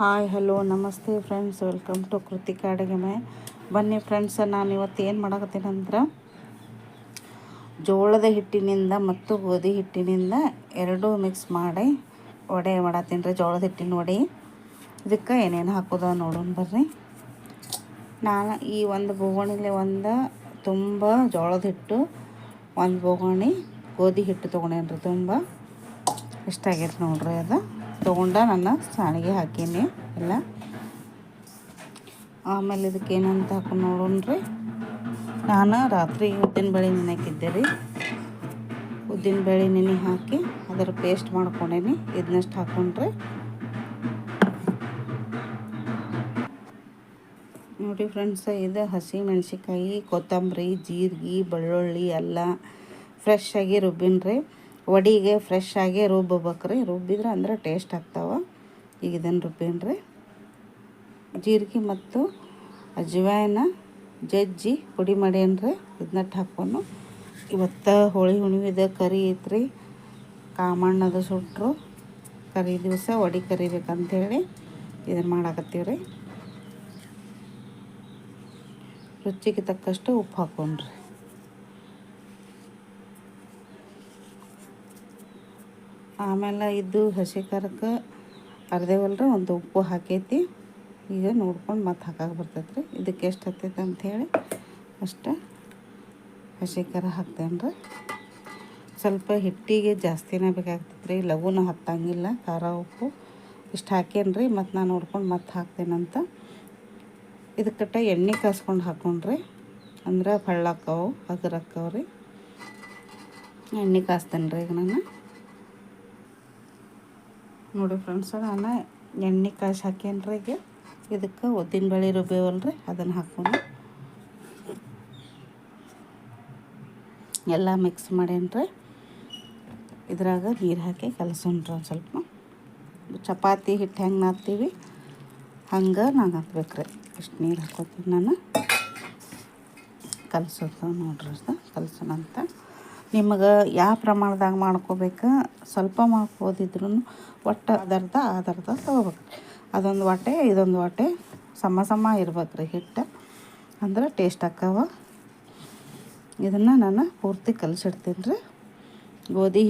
Hi, hello, ನಮಸ್ತೆ friends welcome to Krithika ಅಡುಗೆ ಮೇ ಬನ್ನಿ ಫ್ರೆಂಡ್ಸ್ ನಾನು ಇವತ್ತು ಏನು ಮಾಡಕತ್ತೀನಿ ಅಂದ್ರೆ ಜೋಳದ ಹಿಟ್ಟಿನಿಂದ ಮತ್ತು ಗೋಧಿ ಹಿಟ್ಟಿನಿಂದ ಎರಡೂ ಮಿಕ್ಸ್ ಮಾಡಿ ವಡೆ ಮಾಡತ್ತೀನಿ ರೀ, ಜೋಳದ ಹಿಟ್ಟಿನ ವಡೆ. ಇದಕ್ಕೆ ಏನೇನು ಹಾಕೋದ ನೋಡೋಣ ಬರ್ರಿ. ನಾನು ಈ ಒಂದು ಬೋಗಣಿಲಿ ಒಂದು ತುಂಬ ಜೋಳದ ಹಿಟ್ಟು, ಒಂದು ಬೋಗಣಿ ಗೋಧಿ ಹಿಟ್ಟು ತೊಗೊಂಡೇನಿ ರೀ ತುಂಬ ಇಷ್ಟಾಗೈತೆ ನೋಡ್ರಿ ಅದು. ತೊಗೊಂಡ ನಾನು ಸಾಣಿಗೆ ಹಾಕೀನಿ. ಎಲ್ಲ. ಆಮೇಲೆ ಇದಕ್ಕೆ ಏನಂತ ಹಾಕೊಂಡು ನೋಡೋಣ್ರಿ ನಾನು ರಾತ್ರಿ ಉದ್ದಿನ ಬೇಳೆ ನೆನೆಕಿದ್ದೆ ರೀ ಉದ್ದಿನ ಬೇಳೆ ನೆನೆ ಹಾಕಿ ಅದರ ಪೇಸ್ಟ್ ಮಾಡ್ಕೊಂಡೇನಿ. ಇದನ್ನಷ್ಟು ಹಾಕೊಂಡ್ರೆ. ನೋಡಿ ಫ್ರೆಂಡ್ಸ್ ಇದು ಹಸಿ ಮೆಣಸಿಕಾಯಿ ಕೊತ್ತಂಬರಿ, ಜೀರಿಗೆ, ಬೆಳ್ಳುಳ್ಳಿ, ಎಲ್ಲ ಫ್ರೆಶ್ ಆಗಿ ರುಬ್ಬಿನ್ರಿ. ವಡಿಗೆ ಫ್ರೆಶ್ ಆಗಿ ರುಬ್ಬಬೇಕ್ರಿ ರುಬ್ಬಿದ್ರೆ ಅಂದ್ರೆ ಟೇಸ್ಟ್ ಆಗ್ತಾವೆ. ಈಗ ಇದನ್ನು ರುಬ್ಬಿನ್ರಿ. ಜೀರಿಗೆ ಮತ್ತು ಅಜ್ವಾಯನ ಜಜ್ಜಿ ಪುಡಿ ಮಾಡೇನ್ರಿ. ಇದನ್ನಟ್ಟು ಹಾಕ್ಕೊಂಡು ಇವತ್ತು ಹೋಳಿ ಹುಣ್ಣಿಮೆದ ಕರಿ ಐತ್ರಿ. ಕಾಮಣ್ಣದ ಸುಟ್ಟರು ಕರಿ ದಿವಸ ವಡಿ ಕರಿಬೇಕಂಥೇಳಿ ಇದನ್ನು ಮಾಡಾಕತ್ತೀವಿ ರೀ ರುಚಿಗೆ ತಕ್ಕಷ್ಟು ಉಪ್ಪು ಹಾಕೊಂಡ್ರಿ ಆಮೇಲೆ ಇದು ಹಸಿ ಖಾರಕ್ಕೆ ಅರ್ಧೇವಲ್ರ ಒಂದು ಉಪ್ಪು ಹಾಕೈತಿ. ಈಗ ನೋಡ್ಕೊಂಡು ಮತ್ತೆ ಹಾಕಕ್ಕೆ ಬರ್ತೈತೆ ರೀ. ಇದಕ್ಕೆ ಎಷ್ಟು ಹತ್ತೈತೆ ಅಂಥೇಳಿ ಅಷ್ಟು ಹಸಿ ಖಾರ ಹಾಕ್ತೇನೆ ರೀ. ಸ್ವಲ್ಪ ಹಿಟ್ಟಿಗೆ ಜಾಸ್ತಿನೇ ಬೇಕಾಗ್ತೈತೆ ರೀ. ಲಘುನ ಹತ್ತಂಗಿಲ್ಲ, ಖಾರ, ಉಪ್ಪು ಇಷ್ಟು ಹಾಕೇನಿ ರೀ. ಮತ್ತು ನಾನು ನೋಡ್ಕೊಂಡು ಮತ್ತೆ ಹಾಕ್ತೇನಂತ ಇದಕ್ಕಟ್ಟ ಎಣ್ಣೆ ಕಾಸ್ಕೊಂಡು ಹಾಕೊಂಡ್ರಿ ಅಂದ್ರೆ ಫಳ್ಳಾಕ್ಕವು ಹಗರಕ್ಕವು ರೀ. ಎಣ್ಣೆ ಕಾಸ್ತೇನೆ ರೀ ಈಗ ನಾನು. ನೋಡಿ ಫ್ರೆಂಡ್ಸ್ ನಾನು ಎಣ್ಣೆ ಕಾಯಿಸಿ ಹಾಕೇನ್ರಿ ಈಗ ಇದಕ್ಕೆ ಉದ್ದಿನ ಬೇಳೆ ರುಬ್ಬೇವಲ್ರಿ ಅದನ್ನು ಹಾಕೊಂಡು ಎಲ್ಲ ಮಿಕ್ಸ್ ಮಾಡೇನ್ರಿ. ಇದ್ರಾಗ ನೀರು ಹಾಕಿ ಕಲಸೋಣ್ರಿ ಒಂದು ಸ್ವಲ್ಪ. ಚಪಾತಿ ಹಿಟ್ಟು ಹೆಂಗೆ ನಾದ್ತೀವಿ ಹಂಗೆ ನಾನು ಹಾಕ್ಬೇಕ್ರಿ. ಇಷ್ಟು ನೀರು ಹಾಕೋತೀನಿ ನಾನು. ಕಲಸೋದು ನೋಡ್ರಿ ಅದು ಕಲಸೋಣಂತ. ನಿಮಗೆ ಯಾವ ಪ್ರಮಾಣದಾಗ ಮಾಡ್ಕೋಬೇಕು? ಸ್ವಲ್ಪ ಮಾಡ್ಕೋದಿದ್ರು ಒಟ್ಟು ಅದರ್ಧ ಅದರ್ಧ ತೊಗೋಬೇಕು. ಅದೊಂದು ವಾಟೆ, ಇದೊಂದು ವಾಟೆ, ಸಮ ಸಮ ಇರ್ಬೇಕು ರೀ ಹಿಟ್ಟು. ಅಂದ್ರೆ ಟೇಸ್ಟ್ ಆಕ್ಕವ. ಇದನ್ನು ನಾನು ಪೂರ್ತಿ ಕಲಸಿಡ್ತೀನಿ ರೀ ಗೋಧಿ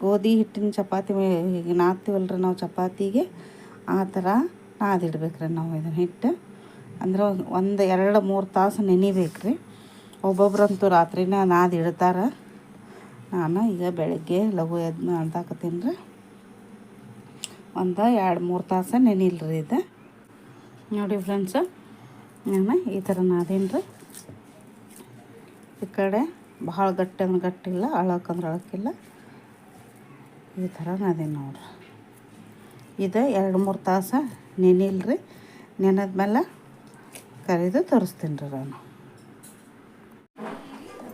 ಗೋಧಿ ಹಿಟ್ಟಿನ ಚಪಾತಿ ಈಗ ರೀ ನಾವು ಚಪಾತಿಗೆ. ಆ ಥರ ನಾದಿಡ್ಬೇಕು ರೀ ನಾವು ಇದನ್ನು ಹಿಟ್ಟು. ಅಂದ್ರೆ ಒಂದು ಎರಡು, ಮೂರು ತಾಸು ನೆನಿಬೇಕು ರೀ ಒಬ್ಬೊಬ್ರಂತೂ ರಾತ್ರಿನ ನಾದಿಡ್ತಾರೆ. ನಾನು ಈಗ ಬೆಳಗ್ಗೆ ಲಘು ಎದ್ ಮಾಡ್ದಾಕತ್ತೀನಿ ರೀ. ಒಂದು ಎರಡು ಮೂರು ತಾಸು ನೆನಿಲ್ರಿ ಇದು. ನೋಡಿ ಫ್ರೆಂಡ್ಸು ನಾನು ಈ ಥರ ನಾದೀನಿ ರೀ. ಈ ಕಡೆ ಭಾಳ ಗಟ್ಟಿ ಅಂದ್ರೆ ಗಟ್ಟಿಲ್ಲ ಅಳಕಂದ್ರೆ ಅಳಕಿಲ್ಲ ಈ ಥರ ನಾದೀನಿ ನೋಡ್ರಿ. ಇದು ಎರಡು ಮೂರು ತಾಸು ನೆನಿಲ್ರಿ. ನೆನೆದ್ಮೇಲೆ ಕರಿದು ತೋರಿಸ್ತೀನಿ ರೀ ನಾನು.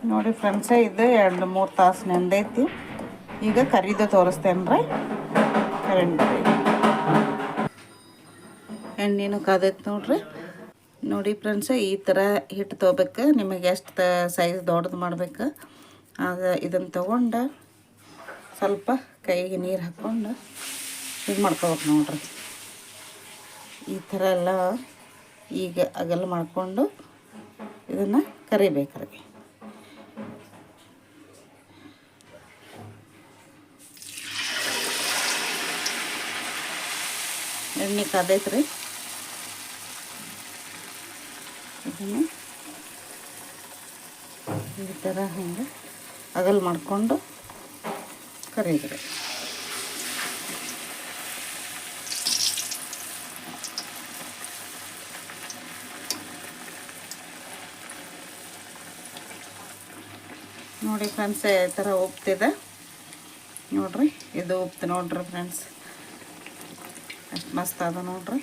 ನೋಡಿ ಫ್ರೆಂಡ್ಸೇ, ಇದು ಎರಡು ಮೂರು ತಾಸು ನೆಂದೈತಿ. ಈಗ ಕರಿದು ತೋರಿಸ್ತೇನೆ ಕರೆಂಟ್ ಎಣ್ಣೆನೂ ಕಾದೈತಿ ನೋಡ್ರಿ. ನೋಡಿ ಫ್ರೆಂಡ್ಸ, ಈ ಥರ ಹಿಟ್ಟು ತೊಗೋಬೇಕು. ನಿಮಗೆ ಎಷ್ಟು ಸೈಜ್ ದೊಡ್ಡದು ಮಾಡ್ಬೇಕು. ಆಗ ಇದನ್ನು ತೊಗೊಂಡು ಸ್ವಲ್ಪ ಕೈಗೆ ನೀರು ಹಾಕ್ಕೊಂಡು ಇದು ಮಾಡ್ಕೋಬೇಕು ನೋಡ್ರಿ. ಈ ಥರ ಎಲ್ಲ ಈಗ ಅಗಲ ಮಾಡಿಕೊಂಡು ಇದನ್ನು ಕರಿಬೇಕ್ರಿ. ಎಣ್ಣೆ ಕಾದೈತೆ ರೀ ಇದನ್ನು ಈ ಥರ ಹಿಂಗೆ ಅಗಲ್ ಮಾಡಿಕೊಂಡು ಕರೀದ್ರಿ. ನೋಡಿ ಫ್ರೆಂಡ್ಸ್, ಈ ಥರ ಉಪ್ತಿದೆ. ನೋಡ್ರಿ, ಇದು ಉಪ್ತು ನೋಡ್ರಿ ಫ್ರೆಂಡ್ಸ್. ಎಷ್ಟು ಮಸ್ತ್ ಅದ ನೋಡ್ರಿ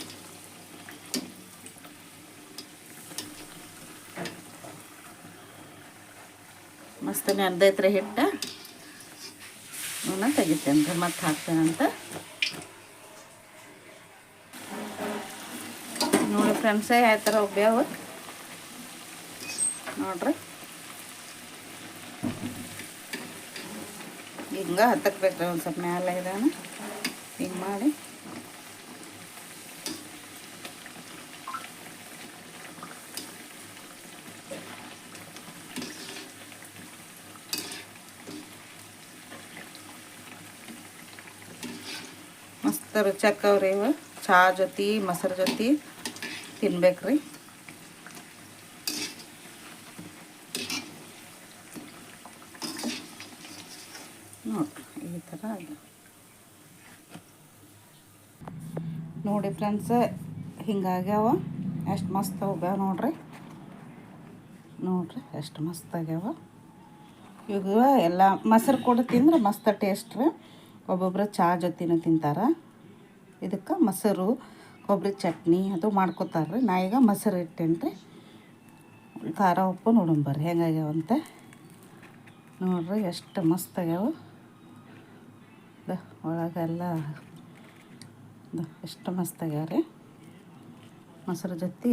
ಮಸ್ತ್ ನೆಂದೈತ್ರಿ ಹಿಟ್ಟು ಇವನ್ನ ತೆಗಿತೇನೆ ರೀ ಮತ್ತೆ ಹಾಕ್ತೇನಂತ ನೋಡಿ ಫ್ರೆಂಡ್ಸೇ ಯಾವ ಥರ ಉಬ್ಬ್ಯಾವ ನೋಡ್ರಿ ಹಿಂಗೆ ಹತ್ತಕ್ಕೆ ಬೇಕ್ರಿ ಒಂದು ಸ್ವಲ್ಪ ಮ್ಯಾಲೆ ಇದಾನ ಹಿಂಗೆ ಮಾಡಿ ಮಸ್ತ್ ರುಚಕ್ಕವ್ರಿ ಇವು. ಚಹಾ ಜೊತೆ, ಮೊಸರು ಜೊತೆ ತಿನ್ಬೇಕ್ರಿ. ನೋಡ್ರಿ, ಈ ಥರ. ನೋಡಿ ಫ್ರೆಂಡ್ಸ್, ಹಿಂಗಾಗ್ಯಾವ. ಎಷ್ಟು ಮಸ್ತ್ ಹೋಗ್ಯಾವ ನೋಡ್ರಿ. ನೋಡ್ರಿ, ಎಷ್ಟು ಮಸ್ತ್ ಆಗ್ಯಾವ. ಇವಾಗ ಎಲ್ಲ ಮೊಸರು ಕೂಡ ತಿಂದ್ರೆ ಮಸ್ತ್ ಟೇಸ್ಟ್ ರೀ. ಒಬ್ಬೊಬ್ರು ಚಹಾ ಜೊತೆನೂ ತಿಂತಾರೆ. ಇದಕ್ಕೆ ಮೊಸರು ಕೊಬ್ಬರಿ ಚಟ್ನಿ ಅದು ಮಾಡ್ಕೊತಾರೆ ರೀ ನಾ ಈಗ ಮೊಸರು ಇಟ್ಟೇನಿ ಖಾರ, ಉಪ್ಪು ನೋಡಂಬರ್ರಿ ಹೆಂಗಾಗ್ಯಾವಂತ? ನೋಡ್ರಿ ಎಷ್ಟು ಮಸ್ತ್ ಆಗ್ಯಾವ. ಒಳಗೆಲ್ಲ ಎಷ್ಟು ಮಸ್ತ್ ಆಗ್ಯಾವ ರೀ ಮೊಸರು ಜೊತೆ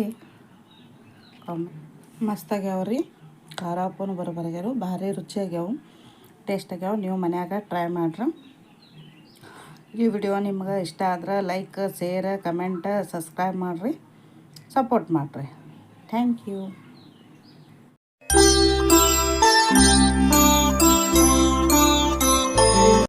ಮಸ್ತ್ ರೀ ಖಾರ ಉಪ್ಪು ಬರೋಬ್ಬರ ಆಗ್ಯಾವ. ಭಾರಿ ರುಚಿ ಆಗ್ಯಾವ. ಟೇಸ್ಟ್ ಆಗ್ಯಾವ. ನೀವು ಮನ್ಯಾಗ ಟ್ರೈ ಮಾಡ್ರಿ. ಈ ವಿಡಿಯೋ ನಿಮ್ಗೆ ಇಷ್ಟ ಆದ್ರೆ ಲೈಕ್ ಶೇರ್ ಕಮೆಂಟ್ ಸಬ್ಸ್ಕ್ರೈಬ್ ಮಾಡಿರಿ. ಸಪೋರ್ಟ್ ಮಾಡಿರಿ. Thank you.